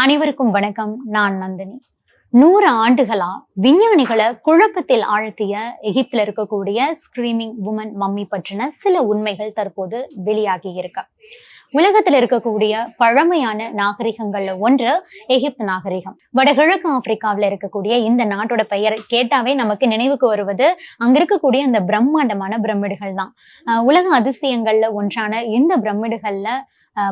அனைவருக்கும் வணக்கம். நான் நந்தினி. நூறு ஆண்டுகளா விஞ்ஞானிகளை குழப்பத்தில் ஆழ்த்திய எகிப்துல இருக்கக்கூடிய ஸ்கிரீமிங் உமன் மம்மி பற்றின சில உண்மைகள் தற்போது வெளியாகி இருக்கு. உலகத்தில் இருக்கக்கூடிய பழமையான நாகரிகங்கள்ல ஒன்று எகிப்து நாகரிகம். வடகிழக்கு ஆப்பிரிக்காவில் இருக்கக்கூடிய இந்த நாட்டோட பெயர் கேட்டாவே நமக்கு நினைவுக்கு வருவது அங்க இருக்கக்கூடிய இந்த பிரம்மாண்டமான பிரமிடுகள் தான். உலக அதிசயங்கள்ல ஒன்றான இந்த பிரமிடுகள்ல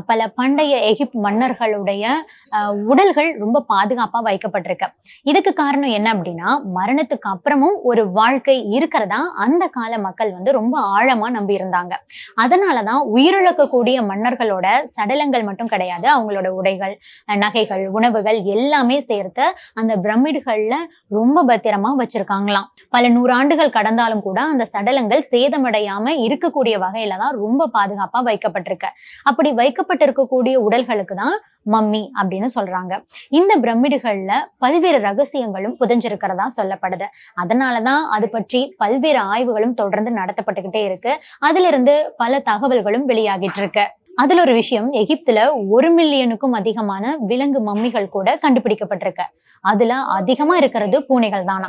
பல பண்டைய எகிப்து மன்னர்களுடைய அஹ் உடல்கள் ரொம்ப பாதுகாப்பா வைக்கப்பட்டிருக்கு. இதுக்கு காரணம் என்ன அப்படின்னா மரணத்துக்கு அப்புறமும் ஒரு வாழ்க்கை இருக்கிறதா அந்த கால மக்கள் வந்து ரொம்ப ஆழமா நம்பி இருந்தாங்க அதனாலதான் உயிரிழக்கக்கூடிய மன்னர்கள் அவங்களோட சடலங்கள் மட்டும் கிடையாது அவங்களோட உடைகள் நகைகள் உணவுகள் எல்லாமே சேர்த்து அந்த பிரமிடுகள்ல ரொம்ப பத்திரமா வச்சிருக்காங்களாம். பல நூறாண்டுகள் கடந்தாலும் கூட அந்த சடலங்கள் சேதமடையாம இருக்கக்கூடிய வகையில தான் ரொம்ப பாதுகாப்பா வைக்கப்பட்டிருக்கு. அப்படி வைக்கப்பட்டிருக்கக்கூடிய உடல்களுக்கு தான் மம்மி அப்படின்னு சொல்றாங்க. இந்த பிரமிடுகள்ல பல்வேறு ரகசியங்களும் புதஞ்சிருக்கிறதா சொல்லப்படுது. அதனாலதான் அது பற்றி பல்வேறு ஆய்வுகளும் தொடர்ந்து நடத்தப்பட்டுக்கிட்டே இருக்கு. அதுல இருந்து பல தகவல்களும் வெளியாகிட்டு இருக்கு. அதுல ஒரு விஷயம் எகிப்துல ஒரு மில்லியனுக்கும் அதிகமான விலங்கு மம்மிகள் கூட கண்டுபிடிக்கப்பட்டிருக்கு. அதுல அதிகமா இருக்கிறது பூனைகள் தானா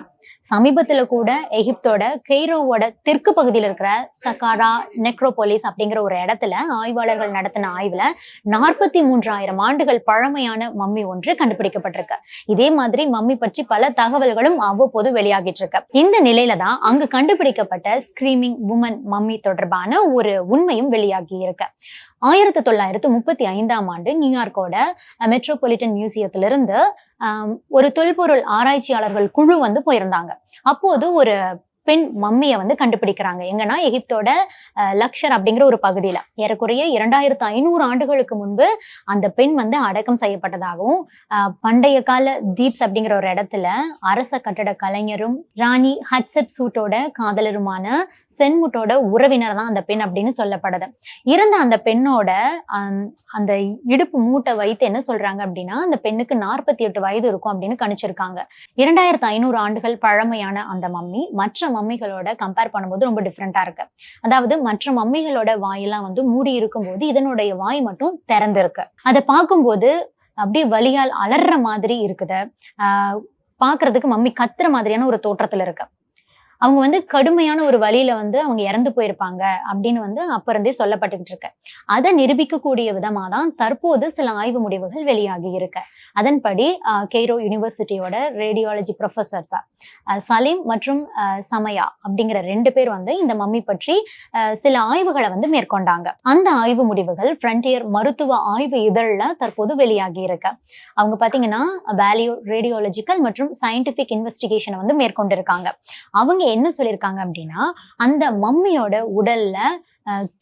சமீபத்துல கூட எகிப்தோட கெய்ரோவோட தெற்கு பகுதியில் இருக்கிற சக்காரா நெக்ரோபோலிஸ் அப்படிங்கிற ஒரு இடத்துல ஆய்வாளர்கள் நடத்தின ஆய்வுல நாற்பத்தி மூன்றாயிரம் ஆண்டுகள் பழமையான மம்மி ஒன்று கண்டுபிடிக்கப்பட்டிருக்கு. இதே மாதிரி மம்மி பற்றி பல தகவல்களும் அவ்வப்போது வெளியாகிட்டு இருக்கு. இந்த நிலையில தான் அங்கு கண்டுபிடிக்கப்பட்ட ஸ்கிரீமிங் உமன் மம்மி தொடர்பான ஒரு உண்மையும் வெளியாகி இருக்கு. ஆயிரத்தி தொள்ளாயிரத்து முப்பத்தி ஐந்தாம் ஆண்டு நியூயார்க்கோட மெட்ரோபாலிட்டன் மியூசியத்திலிருந்து ஒரு தொல்பொருள் ஆராய்ச்சியாளர்கள் குழு வந்து போயிருந்தாங்க. அப்போது ஒரு பெண் மம்மியை வந்து கண்டுபிடிக்கிறாங்க. எங்கன்னா எகிப்தோட லக்ஷர் அப்படிங்கிற ஒரு பகுதியில. ஏறக்குறைய இரண்டாயிரத்து ஐநூறு ஆண்டுகளுக்கு முன்பு அந்த பெண் வந்து அடக்கம் செய்யப்பட்டதாகவும் பண்டைய கால தீப்ஸ் அப்படிங்கிற ஒரு இடத்துல அரச கட்டட கலைஞரும் ராணி ஹட்செப் சூட்டோட காதலருமான சென்முட்டோட உறவினர் தான் அந்த பெண் அப்படின்னு சொல்லப்படுது. இருந்த அந்த பெண்ணோட அந்த இடுப்பு மூட்டை வைத்து என்ன சொல்றாங்க அப்படின்னா அந்த பெண்ணுக்கு நாற்பத்தி எட்டு வயது இருக்கும் அப்படின்னு கணிச்சிருக்காங்க. இரண்டாயிரத்து ஐநூறு ஆண்டுகள் பழமையான அந்த மம்மி மற்ற மம்மிகளோட கம்பேர் பண்ணும்போது ரொம்ப டிஃப்ரெண்டா இருக்கு. அதாவது மற்ற மம்மிகளோட வாயெல்லாம் வந்து மூடி இருக்கும்போது இதனுடைய வாய் மட்டும் திறந்திருக்கு. அதை பார்க்கும்போது அப்படியே வழியால் அலற மாதிரி இருக்குது. ஆஹ் பாக்குறதுக்கு மம்மி கத்துற மாதிரியான ஒரு தோற்றத்துல இருக்கு. அவங்க வந்து கடுமையான ஒரு வழியில வந்து அவங்க இறந்து போயிருப்பாங்க அப்படின்னு வந்து அப்ப இருந்தே சொல்லப்பட்டுக்கிட்டு இருக்கு. அதை நிரூபிக்கக்கூடிய விதமா தான் தற்போது சில ஆய்வு முடிவுகள் வெளியாகி இருக்கு. அதன்படி ஆஹ் கெய்ரோ யூனிவர்சிட்டியோட ரேடியாலஜி ப்ரொஃபசர்ஸா சலீம் மற்றும் சமயா அப்படிங்கிற ரெண்டு பேர் வந்து இந்த மம்மி பற்றி ஆஹ் சில ஆய்வுகளை வந்து மேற்கொண்டாங்க. அந்த ஆய்வு முடிவுகள் ஃப்ரண்டியர் மருத்துவ ஆய்வு இதழில் தற்போது வெளியாகி இருக்கு. அவங்க பாத்தீங்கன்னா வேல்யூ ரேடியாலஜிக்கல் மற்றும் சயின்டிபிக் இன்வெஸ்டிகேஷனை வந்து மேற்கொண்டிருக்காங்க. அவங்க என்ன சொல்லியிருக்காங்க அப்படின்னா அந்த மம்மியோட உடல்ல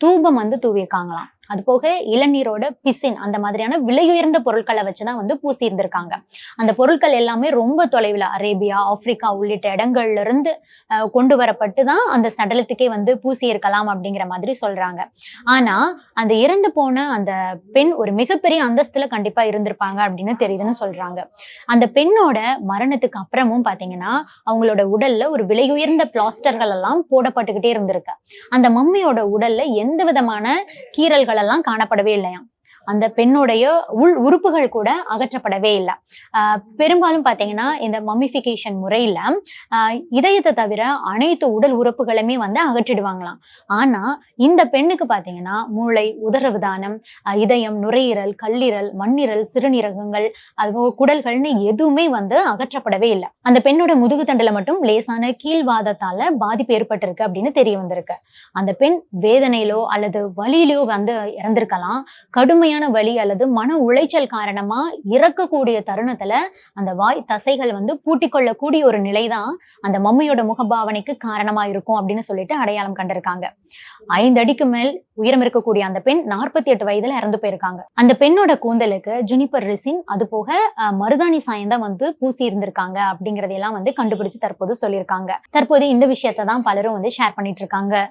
தூபம் வந்து தூவியிருக்காங்களாம். அது போக இளநீரோட பிசின் அந்த மாதிரியான விலையுயர்ந்த பொருட்களை வச்சுதான் வந்து பூசி இருந்திருக்காங்க அந்த பொருட்கள் எல்லாமே ரொம்ப தொலைவில் அரேபியா ஆப்பிரிக்கா உள்ளிட்ட இடங்கள்ல இருந்து கொண்டு வரப்பட்டு தான் அந்த சடலத்துக்கே வந்து பூசி இருக்கலாம் அப்படிங்கிற மாதிரி சொல்றாங்க. ஆனா அந்த இறந்து போன அந்த பெண் ஒரு மிகப்பெரிய அந்தஸ்துல கண்டிப்பா இருந்திருப்பாங்க அப்படின்னு தெரியுதுன்னு சொல்றாங்க. அந்த பெண்ணோட மரணத்துக்கு அப்புறமும் பாத்தீங்கன்னா அவங்களோட உடல்ல ஒரு விலையுயர்ந்த பிளாஸ்டர்கள் எல்லாம் போடப்பட்டுக்கிட்டே இருந்திருக்கு. அந்த மம்மியோட உடல்ல எந்த விதமான கீறல்கள் எல்லாம் காணப்படவே இல்லையாம். அந்த பெண்ணுடைய உள் உறுப்புகள் கூட அகற்றப்படவே இல்லை. ஆஹ் பெரும்பாலும் பாத்தீங்கன்னா இந்த மம்மிஃபிகேஷன் முறையில ஆஹ் இதயத்தை தவிர அனைத்து உடல் உறுப்புகளுமே வந்து அகற்றிடுவாங்களாம். ஆனா இந்த பெண்ணுக்கு பாத்தீங்கன்னா மூளை உதரவிதானம் ஆஹ் இதயம் நுரையீரல் கல்லீரல் மண்ணீரல் சிறுநீரகங்கள் அதுபோக குடல்கள்னு எதுவுமே வந்து அகற்றப்படவே இல்லை. அந்த பெண்ணோட முதுகு தண்டுல மட்டும் லேசான கீழ்வாதத்தால பாதிப்பு ஏற்பட்டிருக்கு அப்படின்னு தெரிய வந்திருக்கு. அந்த பெண் வேதனையிலோ அல்லது வலியிலோ வந்து இறந்திருக்கலாம். கடுமையான வலி அல்லது மன உளைச்சல் காரணமா இறக்கக்கூடிய தருணத்துல அந்த வாய் தசைகள் வந்து பூட்டிக் கொள்ளக்கூடிய ஒரு நிலைதான் அந்த மம்மியோட முகபாவனைக்கு காரணமா இருக்கும் அப்படின்னு சொல்லிட்டு அடையாளம் கண்டிருக்காங்க. ஐந்து அடிக்கு மேல் உயரம் இருக்கக்கூடிய அந்த பெண் நாற்பத்தி எட்டு வயதுல இறந்து போயிருக்காங்க. அந்த பெண்ணோட கூந்தலுக்கு ஜுனிப்பர் ரிசின் அது போக மருதாணி சாயந்தான் வந்து பூசி இருந்திருக்காங்க அப்படிங்கறதையெல்லாம் வந்து கண்டுபிடிச்சு தற்போது சொல்லியிருக்காங்க. தற்போது இந்த விஷயத்தை தான் பலரும் வந்து ஷேர் பண்ணிட்டு இருக்காங்க.